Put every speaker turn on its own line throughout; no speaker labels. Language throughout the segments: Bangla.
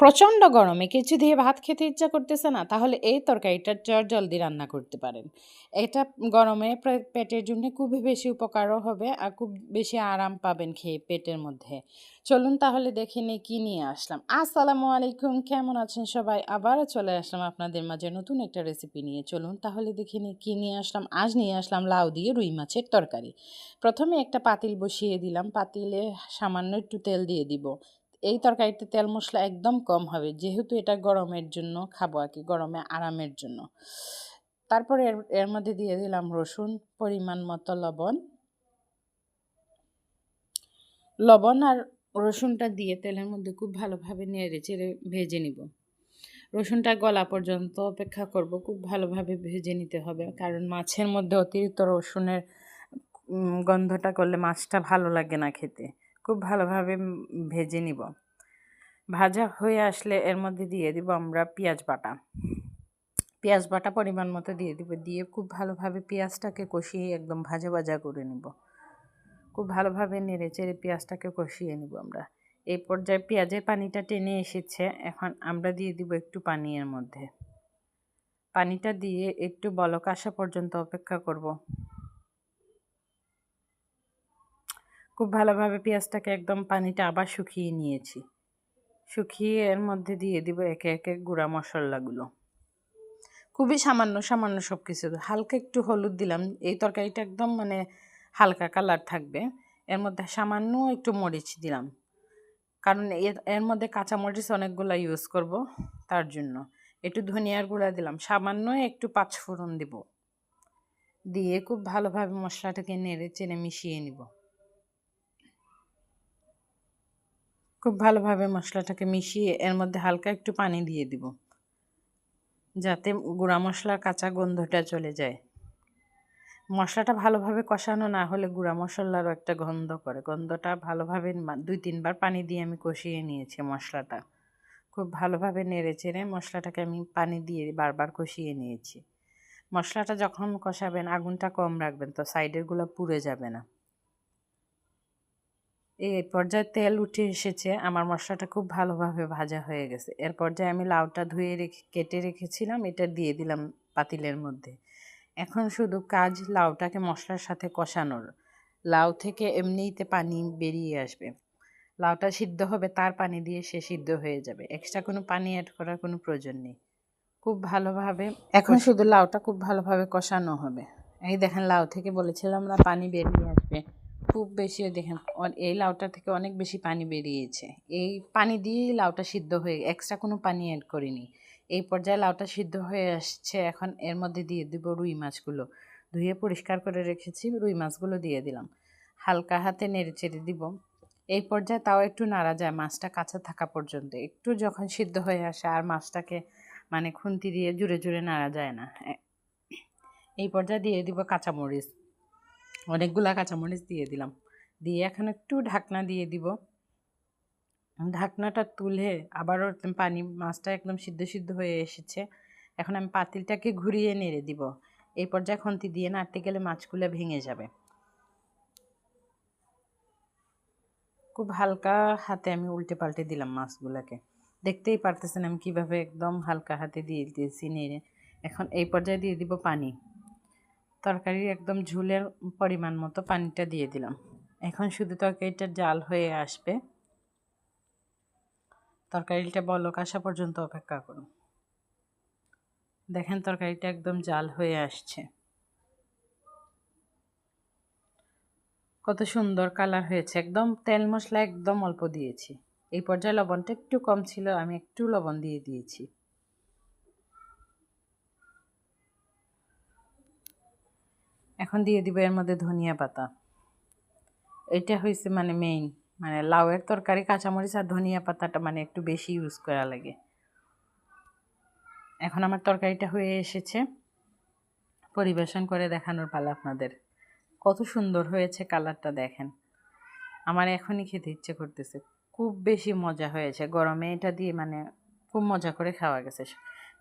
প্রচণ্ড গরমে কিছু দিয়ে ভাত খেতে ইচ্ছা করতেছে না, তাহলে এই তরকারিটা চট জলদি রান্না করতে পারেন। এটা গরমে পেটের জন্য খুবই বেশি উপকারও হবে আর খুব বেশি আরাম পাবেন খেয়ে পেটের মধ্যে। চলুন তাহলে দেখে নিই কী নিয়ে আসলাম। আসসালামু আলাইকুম, কেমন আছেন সবাই? আবারও চলে আসলাম আপনাদের মাঝে নতুন একটা রেসিপি নিয়ে। চলুন তাহলে দেখে নিই কী নিয়ে আসলাম। আজ নিয়ে আসলাম লাউ দিয়ে রুই মাছের তরকারি। প্রথমে একটা পাতিল বসিয়ে দিলাম। পাতিলে সামান্য একটু তেল দিয়ে দিব। এই তরকারিতে তেল মশলা একদম কম হবে। যেহেতু এটা গরমের জন্য খাব আর কি, গরমে আরামের জন্য। তারপরে এর এর মধ্যে দিয়ে দিলাম রসুন, পরিমাণ মতো লবণ। লবণ আর রসুনটা দিয়ে তেলের মধ্যে খুব ভালোভাবে নেড়ে চেড়ে ভেজে নিব। রসুনটা গলা পর্যন্ত অপেক্ষা করব, খুব ভালোভাবে ভেজে নিতে হবে। কারণ মাছের মধ্যে অতিরিক্ত রসুনের গন্ধটা করলে মাছটা ভালো লাগে না খেতে। খুব ভালোভাবে ভেজে নিব। ভাজা হয়ে আসলে এর মধ্যে দিয়ে দিব আমরা পেঁয়াজ বাটা। পেঁয়াজ বাটা পরিমাণ মতো দিয়ে দিব, দিয়ে খুব ভালোভাবে পেঁয়াজটাকে কষিয়ে একদম ভাজা ভাজা করে নিব। খুব ভালোভাবে নেড়ে চেড়ে পেঁয়াজটাকে কষিয়ে নিব আমরা। এই পর্যায়ে পেঁয়াজের পানিটা টেনে এসেছে, এখন আমরা দিয়ে দিব একটু পানি এর মধ্যে। পানিটা দিয়ে একটু বলক আসা পর্যন্ত অপেক্ষা করব। খুব ভালোভাবে পেঁয়াজটাকে একদম পানিটা আবার শুকিয়ে নিয়েছি। শুকিয়ে এর মধ্যে দিয়ে দিব একে একে গুঁড়া মশলাগুলো। খুবই সামান্য সামান্য সব কিছু হালকা একটু হলুদ দিলাম। এই তরকারিটা একদম মানে হালকা কালার থাকবে। এর মধ্যে সামান্য একটু মরিচ দিলাম। কারণ এর মধ্যে কাঁচা মরিচ অনেকগুলো ইউজ করব তার জন্য। একটু ধনিয়ার গুঁড়া দিলাম। সামান্য একটু পাঁচফোড়ন দিব। দিয়ে খুব ভালোভাবে মশলাটাকে নেড়ে চেড়ে মিশিয়ে নিব। খুব ভালোভাবে মশলাটাকে মিশিয়ে এর মধ্যে হালকা একটু পানি দিয়ে দিব। যাতে গুঁড়া মশলার কাঁচা গন্ধটা চলে যায়। মশলাটা ভালোভাবে কষানো না হলে গুঁড়া মশলারও একটা গন্ধ করে। গন্ধটা ভালোভাবে দুই তিনবার পানি দিয়ে আমি কষিয়ে নিয়েছি মশলাটা। খুব ভালোভাবে নেড়ে চেড়ে মশলাটাকে আমি পানি দিয়ে বারবার কষিয়ে নিয়েছি। মশলাটা যখন কষাবেন, আগুনটা কম রাখবেন, তো সাইডেরগুলো পুড়ে যাবে না। এই পর্যায়ে তেল উঠে এসেছে আমার মশলাটা খুব ভালোভাবে ভাজা হয়ে গেছে। এর পর্যায়ে আমি লাউটা ধুয়ে রেখে কেটে রেখেছিলাম এটা দিয়ে দিলাম পাতিলের মধ্যে। এখন শুধু কাজ লাউটাকে মশলার সাথে কষানোর। লাউ থেকে এমনিতে পানি বেরিয়ে আসবে। লাউটা সিদ্ধ হবে তার পানি দিয়ে সে সিদ্ধ হয়ে যাবে। এক্সট্রা কোনো পানি অ্যাড করার কোনো প্রয়োজন নেই। খুব ভালোভাবে এখন শুধু লাউটা খুব ভালোভাবে কষানো হবে। এই দেখেন লাউ থেকে বলেছিলাম না পানি বেরিয়ে আসবে। খুব বেশি দেখেন এই লাউটা থেকে অনেক বেশি পানি বেরিয়েছে। এই পানি দিয়েই লাউটা সিদ্ধ হয়ে এক্সট্রা কোনো পানি অ্যাড করিনি। এই পর্যায়ে লাউটা সিদ্ধ হয়ে আসছে, এখন এর মধ্যে দিয়ে দিব রুই মাছগুলো। ধুয়ে পরিষ্কার করে রেখেছি, রুই মাছগুলো দিয়ে দিলাম। হালকা হাতে নেড়ে চেড়ে দিব। এই পর্যায়ে তাও একটু নাড়া যায়, মাছটা কাঁচা থাকা পর্যন্ত। একটু যখন সিদ্ধ হয়ে আসে, আর মাছটাকে মানে খুন্তি দিয়ে জুড়ে জুড়ে নাড়া যায় না। এই পর্যায়ে দিয়ে দিব কাঁচামরিচ। অনেকগুলা কাঁচামরিচ দিয়ে দিলাম। দিয়ে এখন একটু ঢাকনা দিয়ে দিব। ঢাকনাটা তুলে আবারও পানি, মাছটা একদম সিদ্ধ সিদ্ধ হয়ে এসেছে। এখন আমি পাতিলটাকে ঘুরিয়ে নেড়ে দিব। এই পর্যায়ে খন্তি দিয়ে নাড়তে গেলে মাছগুলো ভেঙে যাবে। খুব হালকা হাতে আমি উল্টে পাল্টে দিলাম মাছগুলোকে। দেখতেই পারতেছেন আমি কীভাবে একদম হালকা হাতে দিয়ে দিয়েছি নেড়ে। এখন এই পর্যায়ে দিয়ে দিব পানি। তরকারির একদম ঝুলের পরিমাণ মতো পানিটা দিয়ে দিলাম। এখন শুধু তরকারিটা জাল হয়ে আসবে। তরকারিটা বলক আসা পর্যন্ত অপেক্ষা করুন। দেখেন তরকারিটা একদম জাল হয়ে আসছে। কত সুন্দর কালার হয়েছে। একদম তেল মশলা একদম অল্প দিয়েছি। এই পর্যায়ে লবণটা একটু কম ছিল, আমি একটু লবণ দিয়ে দিয়েছি। এখন দিয়ে দিব এর মধ্যে ধনিয়া পাতা। এটা হয়েছে মানে মেইন মানে লাউয়ের তরকারি, কাঁচামরিচ আর ধনিয়া পাতাটা মানে একটু বেশি ইউজ করা লাগে। এখন আমার তরকারিটা হয়ে এসেছে। পরিবেশন করে দেখানোর পালা আপনাদের। কত সুন্দর হয়েছে কালারটা দেখেন। আমার এখনই খেতে ইচ্ছে করতেছে। খুব বেশি মজা হয়েছে। গরমে এটা দিয়ে মানে খুব মজা করে খাওয়া গেছে।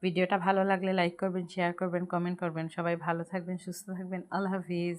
ভিডিওটা ভালো লাগলে লাইক করবেন শেয়ার করবেন কমেন্ট করবেন। সবাই ভালো থাকবেন, সুস্থ থাকবেন। আল্লাহ হাফিজ।